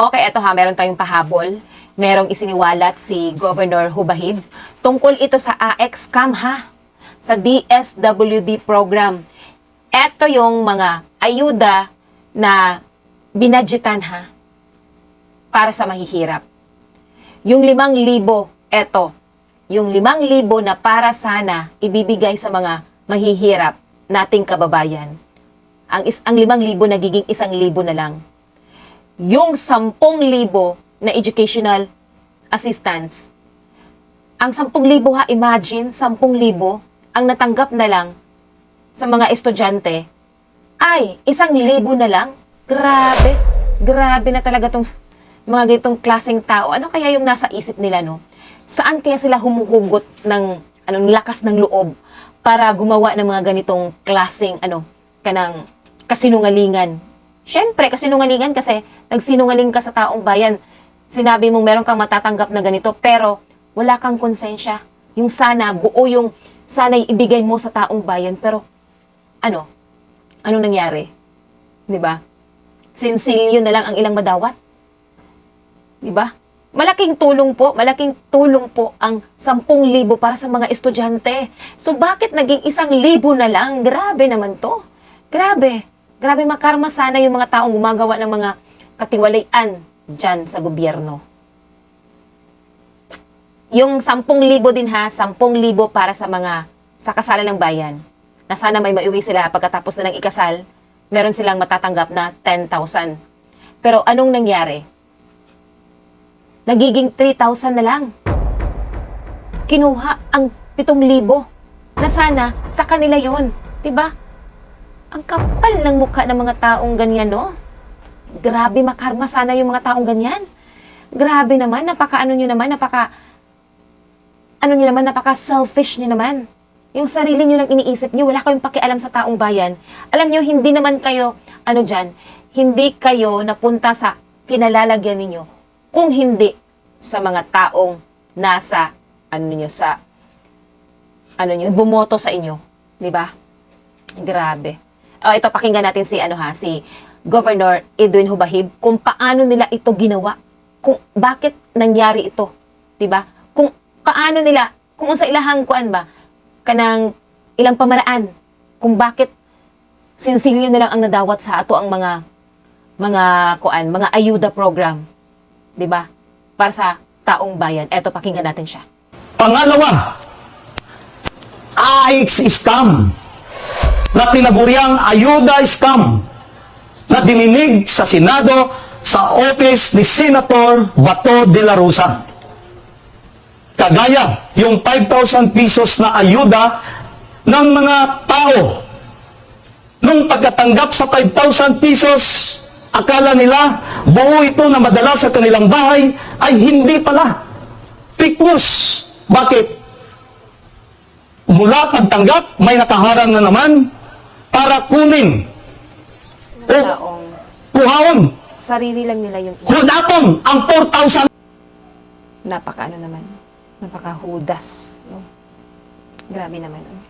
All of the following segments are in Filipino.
Okay, eto ha, meron tayong pahabol. Merong isiniwalat si Governor Hubahib. Tungkol ito sa AX Scam ha, sa DSWD program. Eto yung mga ayuda na binadgetan ha, para sa mahihirap. Yung limang libo, eto, yung limang libo na para sana ibibigay sa mga mahihirap nating kababayan. Ang, is, ang limang libo nagiging isang libo na lang yung 10,000 na educational assistance, ang 10,000 ha, imagine, 10,000 ang natanggap na lang sa mga estudyante, ay, isang libo na lang? Grabe. Grabe na talaga tong mga ganitong klaseng tao. Ano kaya yung nasa isip nila, no? Saan kaya sila humuhugot ng anong lakas ng loob para gumawa ng mga ganitong klaseng ano, kanang kasinungalingan Siyempre, kasi nungalingan kasi nagsinungaling ka sa taong bayan. Sinabi mong meron kang matatanggap na ganito, pero wala kang konsensya. Yung sana, buo yung sana ibigay mo sa taong bayan, pero ano? Anong nangyari? 'Di ba? Sinsilyo na lang ang ilang madawat. 'Di ba? Malaking tulong po, malaking tulong po ang 10,000 para sa mga estudyante. So bakit naging isang libo na lang? Grabe naman to. Grabe. Grabe makarma sana yung mga taong gumagawa ng mga katiwalian dyan sa gobyerno. Yung 10,000 din ha, 10,000 para sa mga sa kasalan ng bayan. Na sana may maiuwi sila pagkatapos na ng ikasal, meron silang matatanggap na 10,000. Pero anong nangyari? Nagiging 3,000 na lang. Kinuha ang 7,000 na sana sa kanila yon, 'di ba? Ang kapal ng mukha ng mga taong ganyan, no? Grabe makarma sana yung mga taong ganyan. Grabe naman, napaka ano nyo naman, napaka ano nyo naman, napaka selfish nyo naman. Yung sarili nyo lang iniisip nyo, wala kayong pakialam sa taong bayan. Alam nyo, hindi naman kayo, ano dyan, hindi kayo napunta sa kinalalagyan ninyo kung hindi sa mga taong nasa, ano nyo, sa, ano nyo, bumoto sa inyo. Ba? Grabe. Oh, ito pakinggan natin si ano ha, si Governor Edwin Hubahib kung paano nila ito ginawa. Kung bakit nangyari ito, 'di ba? Kung paano nila, kung sa ilahang kuan ba kanang ilang pamaraan kung bakit sinsilyo na lang ang nadawat sa ato ang mga mga kuan, mga ayuda program, 'di ba? Para sa taong bayan. Eto pakinggan natin siya. Pangalawa, AX scam na tinaguriang ayuda scam na dininig sa Senado sa office ni Senator Bato de la Rosa. Kagaya yung 5,000 pesos na ayuda ng mga tao. Nung pagkatanggap sa 5,000 pesos, akala nila buo ito na madala sa kanilang bahay ay hindi pala. Fake. Bakit? Mula pagtanggap, may nakaharang na naman para kunin o Taong kuhaon, sarili lang nila yung hudapon ang 4,000 napaka ano naman, napaka hudas. No? Grabe naman. Ano?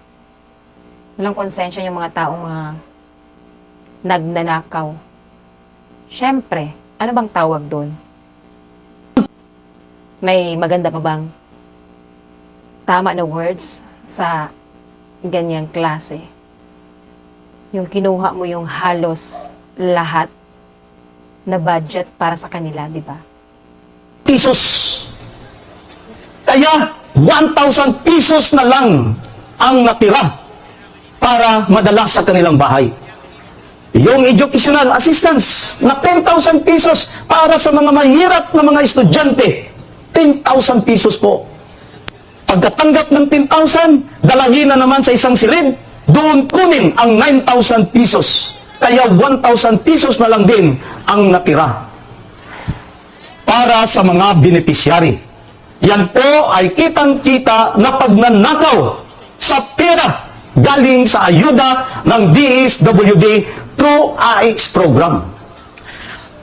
Walang konsensya yung mga taong mga nagnanakaw. Siyempre, ano bang tawag doon? May maganda pa bang tama na words sa ganyang klase? Yung kinuha mo yung halos lahat na budget para sa kanila, di ba? pesos. Kaya 1,000 pesos na lang ang natira para madala sa kanilang bahay. Yung educational assistance na 10,000 pesos para sa mga mahirap na mga estudyante. 10,000 pesos po. Pagkatanggap ng 10,000, dalhin na naman sa isang silid, doon kunin ang 9,000 pesos. Kaya 1,000 pesos na lang din ang natira para sa mga beneficiary. Yan po ay kitang-kita na pagnanakaw sa pera galing sa ayuda ng DSWD through AX program.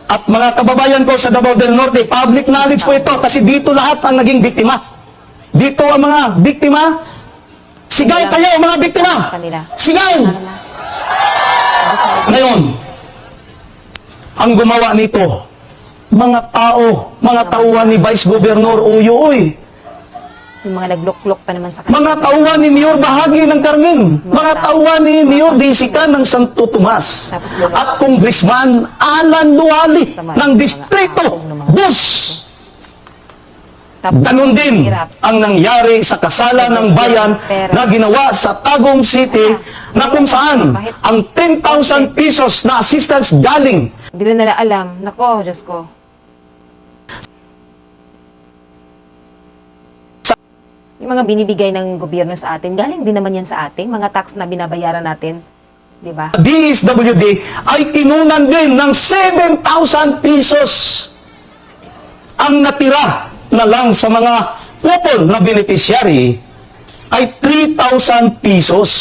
At mga kababayan ko sa Davao del Norte, public knowledge po ito kasi dito lahat ang naging biktima. Dito ang mga biktima. Sigay kayo mga biktima! Kanila. Sigay! Ngayon, ang gumawa nito mga tao, mga tauhan ni Vice Governor Uyoy, Yung mga nagluklok pa naman sa kanila. mga tauhan ni Mayor Bahagi ng Carmen, mga tauhan ni Mayor Jessica ng Santo Tomas, at Congressman Alan Duali ng Distrito Bus. Tapos, Ganon din hirap. ang nangyari sa kasalan ng bayan na ginawa sa Tagum City na kung saan ang 10,000 pesos na assistance galing Hindi na nila alam. Nako, Diyos ko. Yung mga binibigay ng gobyerno sa atin, galing din naman yan sa atin. Mga tax na binabayaran natin. Di ba? DSWD ay kinunan din ng 7,000 pesos ang natira na lang sa mga kupon na beneficiary ay 3,000 pesos.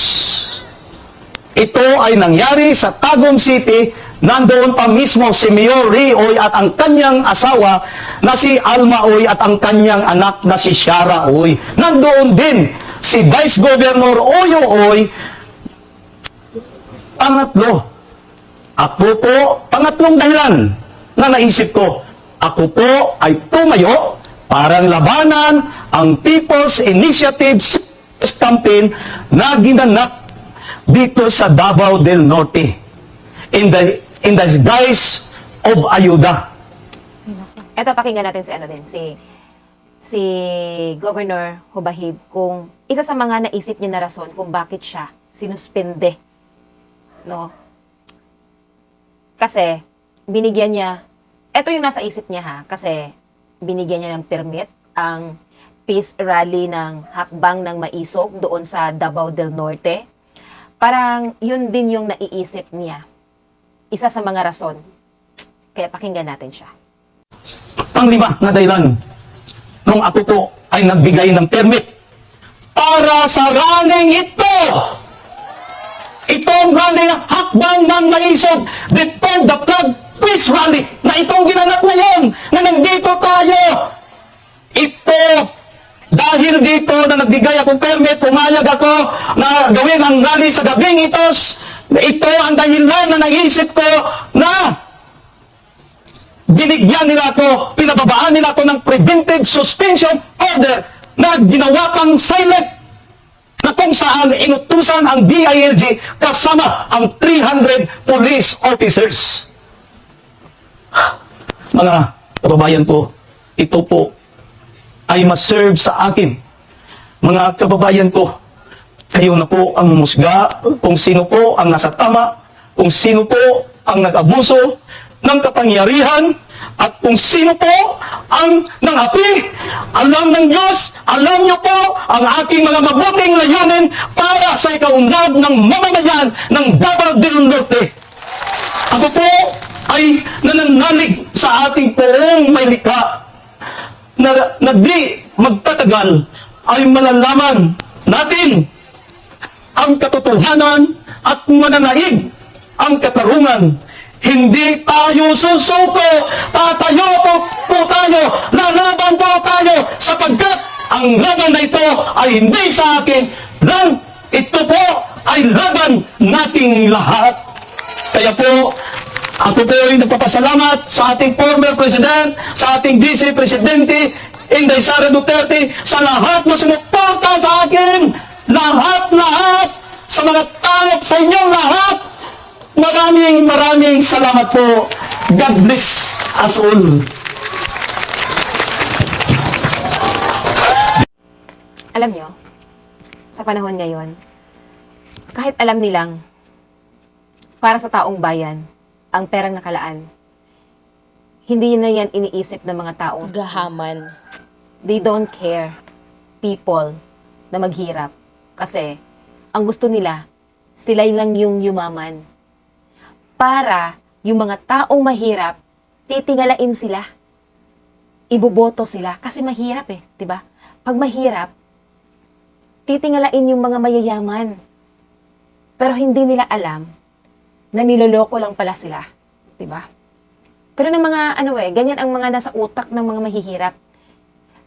Ito ay nangyari sa Tagum City, nandoon pa mismo si Mayor Ray at ang kanyang asawa na si Alma Oy at ang kanyang anak na si Shara Oy. Nandoon din si Vice Governor Oyo Oy Pangatlo, ako po, pangatlong dahilan na naisip ko, ako po ay tumayo para labanan ang People's Initiative campaign na ginanap dito sa Davao del Norte in the in the guise of ayuda. Eto, pakinggan natin si ano din, si si Governor Hubahib kung isa sa mga naisip niya na rason kung bakit siya sinuspende. No? Kasi, binigyan niya, eto yung nasa isip niya ha, kasi binigyan niya ng permit ang peace rally ng hakbang ng maisog doon sa Davao del Norte. Parang yun din yung naiisip niya. Isa sa mga rason. Kaya pakinggan natin siya. Panglima na dahilan, nung ako po ay nagbigay ng permit para sa running ito. Itong running hakbang ng naisog, Defend the Flag Peace Rally, itong ginanap ngayon, na nandito tayo. Ito, dahil dito na nagbigay akong permit, pumayag ako na gawin ang rally sa gabing itos, ito ang dahilan na naisip ko na binigyan nila ako, pinababaan nila ako ng preventive suspension order na ginawa pang silent na kung saan inutusan ang DILG kasama ang 300 police officers. Mga kababayan ko, ito po ay maserve sa akin. Mga kababayan ko, kayo na po ang musga kung sino po ang nasa tama, kung sino po ang nag-abuso ng kapangyarihan, at kung sino po ang nangapi. Alam ng Diyos, alam niyo po ang aking mga mabuting layunin para sa ikaunlad ng mamamayan ng Davao del Norte. Ako po ay nananalig sa ating poong may likha na, na di magtatagal ay malalaman natin ang katotohanan at mananaig ang katarungan. Hindi tayo susuko, tatayo po, po tayo, lalaban po tayo, sapagkat ang laban na ito ay hindi sa akin, lang ito po ay laban nating lahat. Kaya po, ako po ay nagpapasalamat sa ating former President, sa ating Vice Presidente, Inday Sara Duterte, sa lahat na sumuporta sa akin, lahat-lahat, sa mga tao, sa inyong lahat, maraming maraming salamat po. God bless us all. Alam nyo, sa panahon ngayon, kahit alam nilang para sa taong bayan, ang perang nakalaan, hindi na yan iniisip ng mga taong gahaman. they don't care people na maghirap. Kasi, ang gusto nila, sila lang yung yumaman. Para yung mga taong mahirap, titingalain sila. Iboboto sila. Kasi mahirap eh, 'di ba? Pag mahirap, titingalain yung mga mayayaman. Pero hindi nila alam na niloloko lang pala sila. ba? Pero ng mga ano eh, ganyan ang mga nasa utak ng mga mahihirap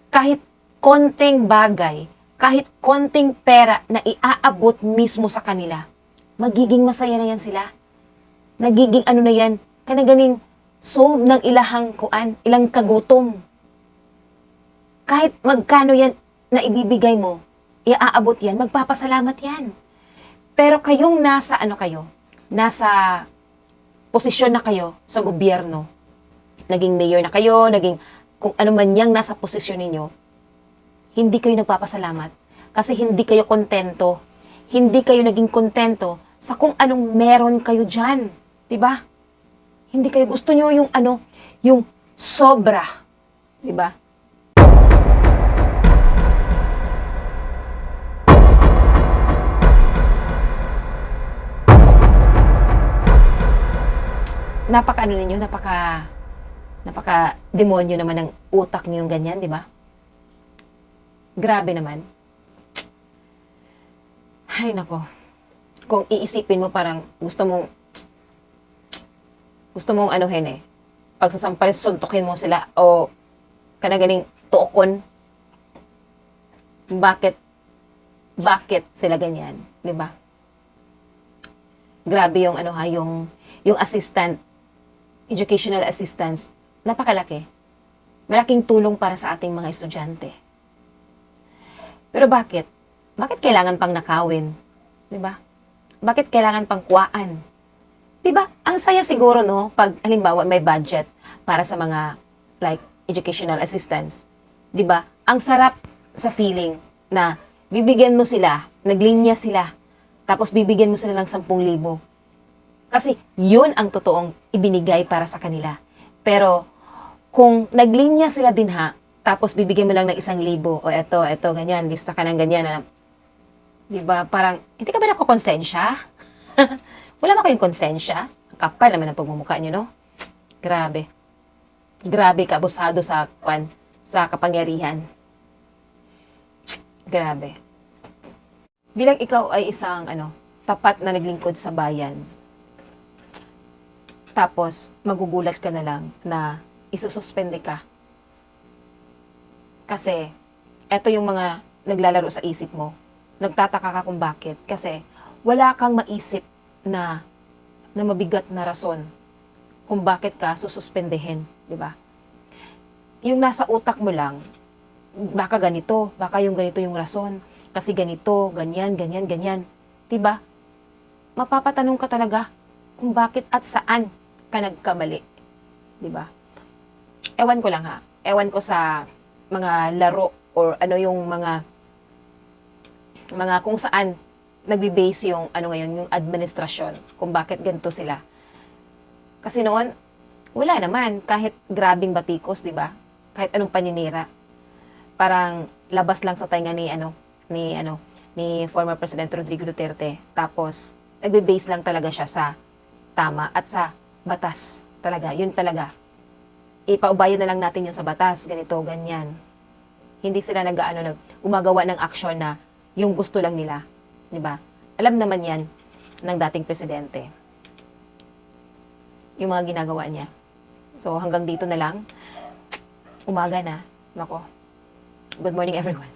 kahit konting bagay, kahit konting pera na iaabot mismo sa kanila, magiging masaya na yan sila. Nagiging ano na yan, kanaganing solve ng ilahang kuan, ilang kagutom. Kahit magkano yan na ibibigay mo, iaabot yan, magpapasalamat yan. Pero kayong nasa ano kayo, nasa posisyon na kayo sa gobyerno, naging mayor na kayo, naging kung ano man yang nasa posisyon ninyo, hindi kayo nagpapasalamat kasi hindi kayo kontento. Hindi kayo naging kontento sa kung anong meron kayo dyan. 'Di ba? Hindi kayo gusto nyo yung ano, yung sobra. 'Di ba? Napaka ano ninyo, napaka napaka demonyo naman ng utak niyo yung ganyan, 'di ba? Grabe naman. Ay, nako. Kung iisipin mo parang gusto mong gusto mong anuhin eh. Pagsasampal, suntukin mo sila o kanagaling tuokon. Bakit? Bakit sila ganyan? 'Di ba? Grabe yung ano ha, yung yung assistant, educational assistance, napakalaki. Malaking tulong para sa ating mga estudyante. Pero bakit? Bakit kailangan pang nakawin? 'Di ba? Bakit kailangan pang kuwaan? 'Di ba? Ang saya siguro no pag halimbawa may budget para sa mga like educational assistance. 'Di ba? Ang sarap sa feeling na bibigyan mo sila, naglinya sila, tapos bibigyan mo sila ng 10,000. Kasi yun ang totoong ibinigay para sa kanila. Pero kung naglinya sila din ha, tapos bibigyan mo lang ng isang libo, o eto, eto, ganyan, lista ka ng ganyan, na, di ba, parang, hindi ka ba nakakonsensya? Wala ba kayong konsensya? Ang kapal naman ang pagmumukha nyo, no? Grabe. Grabe ka, abusado sa, kwan, sa kapangyarihan. Grabe. Bilang ikaw ay isang, ano, tapat na naglingkod sa bayan, tapos magugulat ka na lang na isususpende ka kasi, eto yung mga naglalaro sa isip mo. Nagtataka ka kung bakit. Kasi, wala kang maisip na, na mabigat na rason kung bakit ka sususpendehin. Di ba? Yung nasa utak mo lang, baka ganito, baka yung ganito yung rason. Kasi ganito, ganyan, ganyan, ganyan. Di ba? Mapapatanong ka talaga kung bakit at saan ka nagkamali. Di ba? Ewan ko lang ha. Ewan ko sa mga laro or ano yung mga mga kung saan nagbe-base yung ano ngayon yung administrasyon kung bakit ganito sila. Kasi noon wala naman kahit grabing batikos, 'di ba? Kahit anong paninira. Parang labas lang sa tainga ni ano ni ano ni former President Rodrigo Duterte. Tapos nagbe-base lang talaga siya sa tama at sa batas talaga. Yun talaga ipaubayan na lang natin yan sa batas, ganito, ganyan. Hindi sila nag ano, nag gumagawa ng action na yung gusto lang nila, ba? Alam naman 'yan ng dating presidente. Yung mga ginagawa niya. So hanggang dito na lang. Umaga na. Nako. Good morning everyone.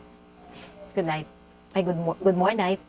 Good night. Ay good good morning.